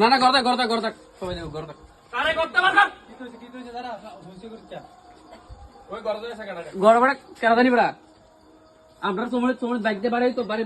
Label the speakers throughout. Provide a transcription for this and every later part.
Speaker 1: না না গড় থাক গড় সবাই যাব গড় থাক
Speaker 2: আরে করতে পারবেন
Speaker 1: গড় বড় কেন জানি বড়া। আপনার সময় সময় বাইক দিয়ে বাড়াই তো বাড়ি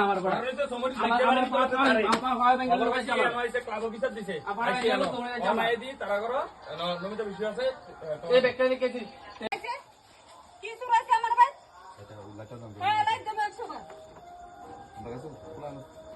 Speaker 1: আমার বড়া
Speaker 2: আরে তো সময়
Speaker 1: আমার
Speaker 2: দেখতে
Speaker 1: আমার
Speaker 2: পারেন
Speaker 1: পাঁচ
Speaker 2: আরে
Speaker 1: আমার ব্যাংকে
Speaker 2: খবর
Speaker 1: লোক
Speaker 2: পাইছি
Speaker 1: আছে আমার।
Speaker 2: আমার। এসে ক্লাব অফিসার দিছে।
Speaker 1: আমার
Speaker 2: আইসি
Speaker 1: এখানে
Speaker 2: আলো।
Speaker 1: তোমরা যাও।
Speaker 2: আমার
Speaker 3: আমার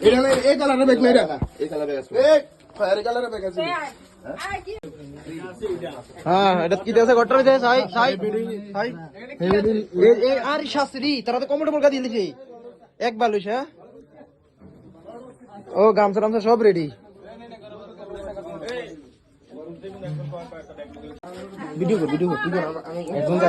Speaker 4: এটা এই কালারের ব্যাগ নাই রে এই কালারের ব্যাগ আছে। এই ফায়ার কালারের ব্যাগ আছে।
Speaker 5: হ্যাঁ এটা কি দেশে ঘটনা হইছে সাই সাই সাই। এই এই আর শাস্ত্রী তারা তো কমোডে বলকা দিয়ে দিছে এক বালুস হ্যাঁ? ও গামছা টামছা সব রেডি ভিডিও কর ভিডিও কর একজন যা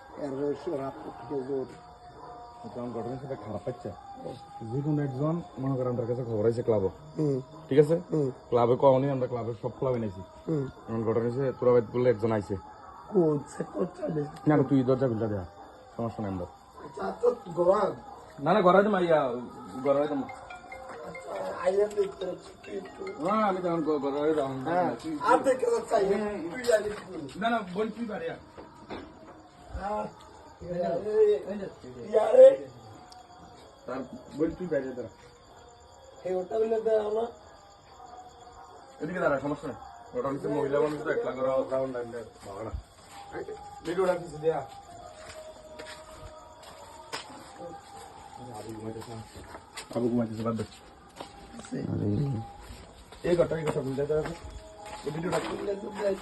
Speaker 3: যে কোনো
Speaker 4: একজন মনে করেন তার কাছে খবর আছে ক্লাব ঠিক আছে? ক্লাবে কমনি আমরা ক্লাবে সব ক্লাবে নাইছি এমন ঘটনা হয়েছে তোরা বাইত বললে একজন আইছে। না তুই দরজা খুলটা দেয়া সমস্যা নাই আমরা।
Speaker 6: আচ্ছা
Speaker 4: না না ঘরে মাইয়া ঘরে না আমি তখন ঘরে
Speaker 6: চাই তুই জানি
Speaker 4: না না বল তুই এদিকে দাঁড়া সমস্যা নেই ওটা মহিলা মানুষ তো একলা এই কথা এই কথা বুঝতে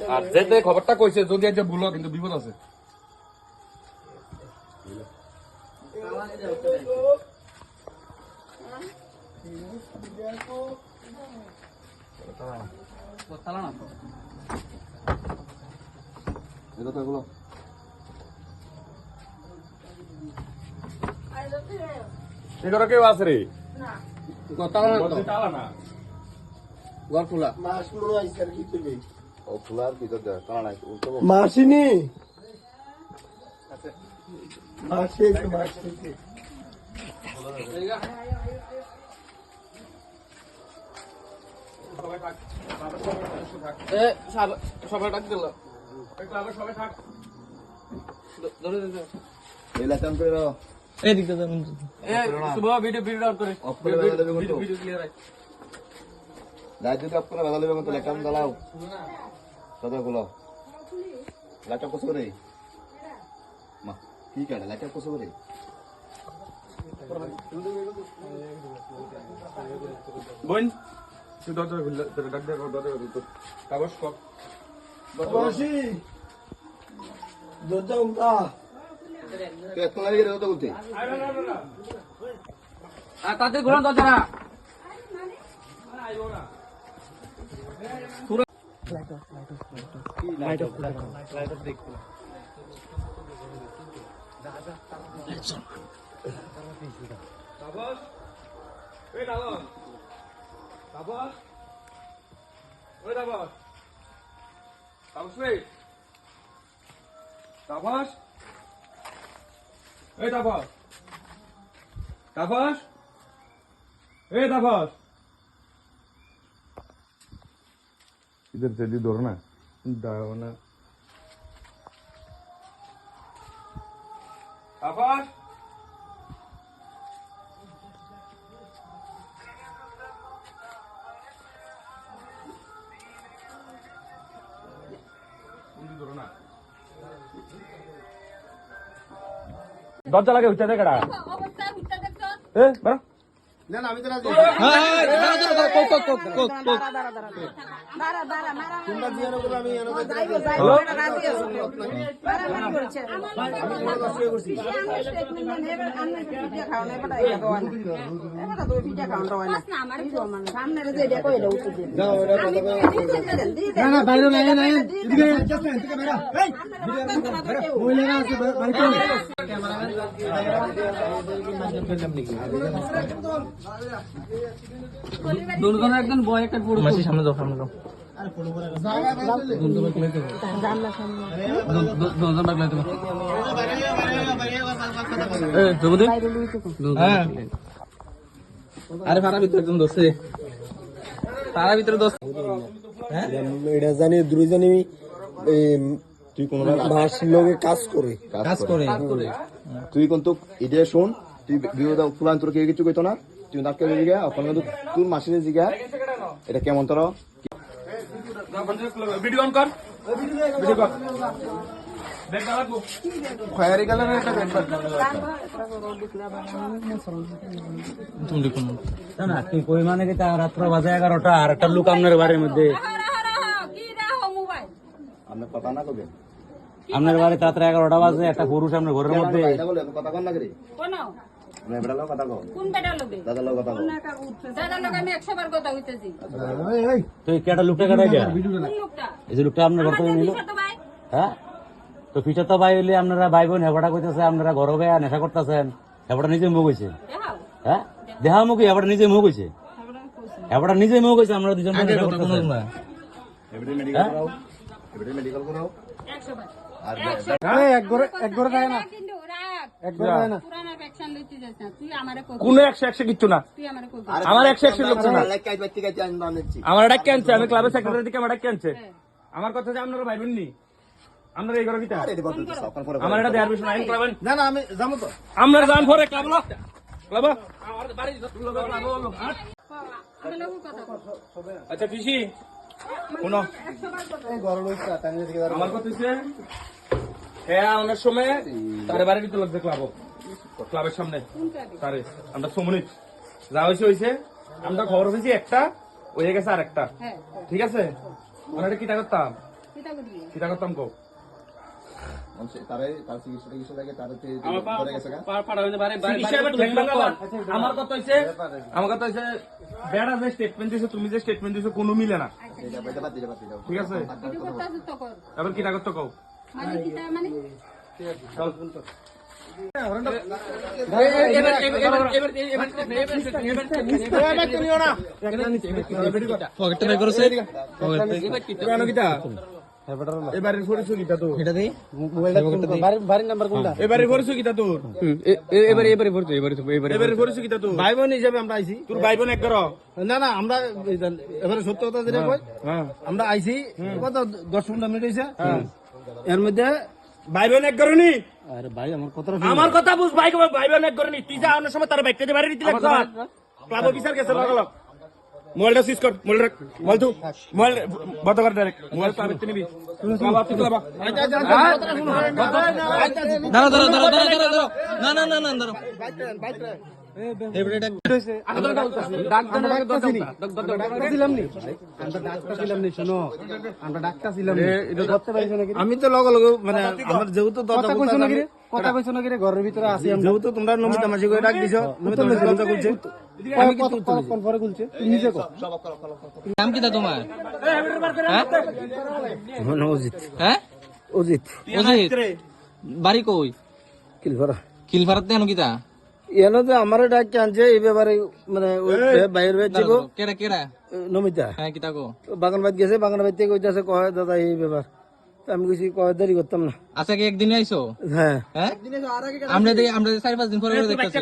Speaker 4: আর যেতে খবরটা কইছে, যদি আজ ভুলো কিন্তু বিপদ আছে
Speaker 1: চালা না
Speaker 4: এই কথাগুলো এই কথা কেউ আছে রে
Speaker 1: চালা না তো
Speaker 4: চালা না
Speaker 1: গড় খোলা
Speaker 6: মাস মনে হয় স্যার কি করবে
Speaker 4: ও খোলার ভিতর দেয় চালা নাই উল্টো
Speaker 6: মাসিনি? মাসি মাসি
Speaker 1: সবাই ডাক দিল।
Speaker 4: সবাই থাক
Speaker 1: ধরে দিতে।
Speaker 4: এই লাইটাম করে দাও
Speaker 5: এই দিকটা যাবেন
Speaker 1: এ শুভ ভিডিও ভিডিও আউট করে।
Speaker 4: Off করে দেবে কিন্তু।
Speaker 1: ভিডিও ভিডিও ক্লিয়ার আছে
Speaker 4: লাইট যদি অফ করে বাধা দেবে মতো লাইটাম জ্বালাও। কথাগুলো লাইট অফ করে মা কি কাটে? লাইট অফ করে বোন তুই দরজা খুললে তোর ডাক দে দরজা খুল তো কাগজ কর
Speaker 6: মাসি দরজা উল্টা।
Speaker 4: লাগে রে কথা বলতে
Speaker 1: আর তাদের ঘোরান দরজা। না
Speaker 2: তাপস এই তাপস তাপস ওই তাপস তাপস রে তাপস এই তাপস তাপস এই তাপস
Speaker 4: इधर जल्दी दौड़ो ना দরজা লাগে হইতে
Speaker 5: অবস্থা
Speaker 4: এ বেরো।
Speaker 3: না না আমি তো রাজি।
Speaker 1: হ্যাঁ
Speaker 7: একজন বয় একটা পুরো
Speaker 1: সামনে যাও সামনে যাও হ্যাঁ আরে ভিতরে তারা ভিতরে দোষ
Speaker 3: এটা দুই জানি
Speaker 6: তুই কোন
Speaker 3: কাজ করে
Speaker 1: কাজ করে
Speaker 6: তুই কিন্তু ইডিয়ে শোন তুই বিরোধ তোর কিছু কইতো না তুই ওখানে তোর মাসিরে জিগা এটা কেমন তোর
Speaker 4: ভিডিও অন কর। ভিডিও কর। দেখ না লাগবো
Speaker 3: খয়ারি কালারের একটা ব্যাগ
Speaker 1: তুমি দেখুন।
Speaker 7: না তুই কই মানে কি তা রাত্র বাজে এগারোটা আর একটা লোক আপনার বাড়ির মধ্যে?
Speaker 5: কি রাখো মোবাইল
Speaker 6: আমরা কথা না কবে
Speaker 7: আপনার বাড়ি রাত্রে এগারোটা বাজে একটা পুরুষ আপনার ঘরের মধ্যে?
Speaker 6: বলে কথা কন না
Speaker 5: কোন
Speaker 6: এবারে লোক কথা কও।
Speaker 5: কোন বেটা লোকে
Speaker 6: দাদা লোক কথা কও।
Speaker 5: দাদার লোক আমি একশো বার কথা হইতেছি
Speaker 7: তুই কেটা লোকটা কেটা যা এই যে লোকটা আপনার ঘর নিল
Speaker 5: তো ভাই।
Speaker 7: হ্যাঁ? তো ভাই হইলে আপনারা ভাই বোন হেবাটা কইতেছে আপনারা ঘর গয়া নেশা করতেছেন। হেবাটা নিজে মুখ হইছে? হ্যাঁ? দেহা মুখ হেবাটা নিজে মুখ হইছে? হেবাটা নিজে মুখ হইছে আমরা দুজন নেশা করতেছি।
Speaker 6: এবারে মেডিকেল করাও। এবারে মেডিকেল করাও।
Speaker 5: বার
Speaker 6: আর
Speaker 3: এক ঘরে এক ঘরে থাকে না।
Speaker 4: কোনো একশো একশো কিচ্ছু না।
Speaker 5: তুই আমারে কই
Speaker 4: আমার একশো একশো লোক না।
Speaker 6: আনছি
Speaker 4: আমার আমি ক্লাবের সেক্রেটারি থেকে আমার এটা ক্যান্সে আমার কথা যে আপনারা ভাইবেন নি আপনারা এই করো। আমার এটা দেয়ার বিষয় আইন ক্লাবেন
Speaker 3: না না আমি যাব তো।
Speaker 4: আমরা যান পরে ক্লাব ক্লাব আচ্ছা পিসি। শুনো। আমার কথা হ্যাঁ অনেক সময় তার বাড়ির ভিতরে লাগছে ক্লাব ক্লাবের সামনে। তারে আমরা সমনিত যা হয়েছে হয়েছে আমরা খবর পেয়েছি একটা হয়ে গেছে আর একটা
Speaker 5: হ্যাঁ।
Speaker 4: ঠিক আছে? এটা কিটা করতাম?
Speaker 5: কিটা
Speaker 4: করতাম কো। আমার কথা হচ্ছে আমার কথা হচ্ছে বেড়া যে স্টেটমেন্ট দিছো তুমি যে স্টেটমেন্ট দিছো কোনো মিলে না।
Speaker 6: বাদ দিলে
Speaker 4: ঠিক আছে? এবার কিটা করতে কও?
Speaker 5: মানে কিটা মানে?
Speaker 4: করো
Speaker 3: না না আমরা এবারে সত্য কথা যেটা কই
Speaker 4: হ্যাঁ
Speaker 3: আমরা আইছি কত দশ পনেরো মিনিট হয়েছে এর মধ্যে
Speaker 4: ভাই বোন এক করো নি
Speaker 3: আরে ভাই আমার কথা
Speaker 4: আমার কথা বুঝ ভাই ভাই বোন এক করো নি তুই যা অন্য সময় তার ব্যাগটা দিয়ে বাড়ি দিতে লাগছ ক্লাব অফিসার গেছে লাগালো মোবাইলটা সুইচ কর মোবাইল রাখ। মোবাইল তু মোবাইল বন্ধ কর ডাইরেক্ট মোবাইল নিবি।
Speaker 1: দাঁড়া দাঁড়া দাঁড়া দাঁড়া দাঁড়া দাঁড়া। না না না না দাঁড়া।
Speaker 3: আমি তো লগে লগে মানে আমার যেহেতু কথা কইছো নাকি রে? কথা কইছো নাকি ঘরের ভিতরে আছি যেহেতু তোমরা নমিতা মাসি করে ডাক দিছো নমিতা মাসি কথা কইছে আমি কি কোন পরে কইছে নিজে কো
Speaker 1: নাম কি তা তোমার? হ্যাঁ?
Speaker 3: অজিত।
Speaker 1: হ্যাঁ?
Speaker 3: অজিত।
Speaker 1: অজিত। বাড়ি কই?
Speaker 3: কিলভরা
Speaker 1: কিলফারাত দেন কি তা?
Speaker 3: এনো তো আমার ডাক আনছে এই ব্যাপারে মানে বাইরে বাইরে
Speaker 1: কেডা কেডা?
Speaker 3: নমিতা।
Speaker 1: হ্যাঁ কি তা কো
Speaker 3: বাগান বাদ গেছে বাগান বাদ থেকে কইতাছে কয় দাদা এই ব্যাপার। আমি কইছি কয় দেরি করতাম না।
Speaker 1: আচ্ছা কি একদিনে আইছো?
Speaker 3: হ্যাঁ।
Speaker 1: হ্যাঁ? আমরা দেখি আমরা চার পাঁচ দিন পরে করে দেখতেছি।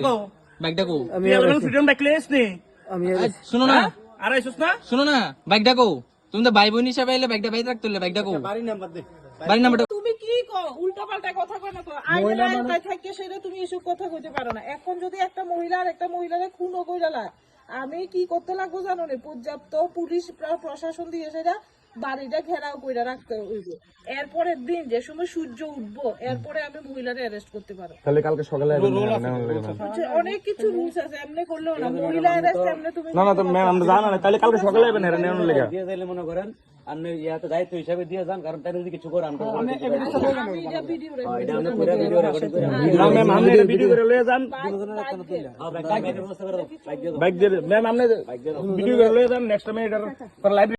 Speaker 1: বাইকটা কো
Speaker 3: আমি
Speaker 4: ফ্রিডম ব্যাকলেস নে।
Speaker 3: আমি
Speaker 1: শুনো না।
Speaker 4: আর আইছস না?
Speaker 1: শুনো না। বাইকটা কো তুমি তো ভাই বোন হিসাবে এলে বাইকটা বাইরে রাখতে হলে বাইকটা কো
Speaker 3: বাড়ি নাম্বার দে।
Speaker 1: বাড়ি নাম্বারটা
Speaker 8: তুমি কি কও? উল্টা পাল্টা কথা না তো আইনের আইনটাই থাকে সেটা তুমি এসব কথা কইতে পারো না। এখন যদি একটা মহিলা আর একটা মহিলারে খুন কইরালা আমি কি করতে লাগবো জানো না? পর্যাপ্ত পুলিশ প্রশাসন দিয়ে সেটা বাড়িটা ঘেরাও করে রাখতে হইব। এরপরের দিন যে সময় সূর্য উঠবো এরপরে আমি মহিলারা অ্যারেস্ট করতে পারো।
Speaker 4: তাহলে কালকে সকালে
Speaker 8: অনেক কিছু রুলস আছে এমনি করলেও না। মহিলা অ্যারেস্ট এমনি তুমি
Speaker 4: না না তো ম্যাম আমরা জানা না তাহলে কালকে সকালে এরা নেওয়ার লেগে।
Speaker 7: দিয়ে দিলে মনে করেন আপনি ইয়াতে দায়িত্ব হিসাবে দিয়ে যান কারণ তাই যদি কিছু করে আমরা
Speaker 8: আমি এটা ভিডিও
Speaker 7: এটা আমরা পুরো ভিডিও রেকর্ডিং করে
Speaker 4: না ম্যাম আপনি এটা ভিডিও করে লয়ে যান
Speaker 7: বাইক ব্যবস্থা করে দাও বাইক দিয়ে দাও
Speaker 4: বাইক দিয়ে ম্যাম আপনি ভিডিও করে লয়ে যান নেক্সট টাইম এটা লাইভ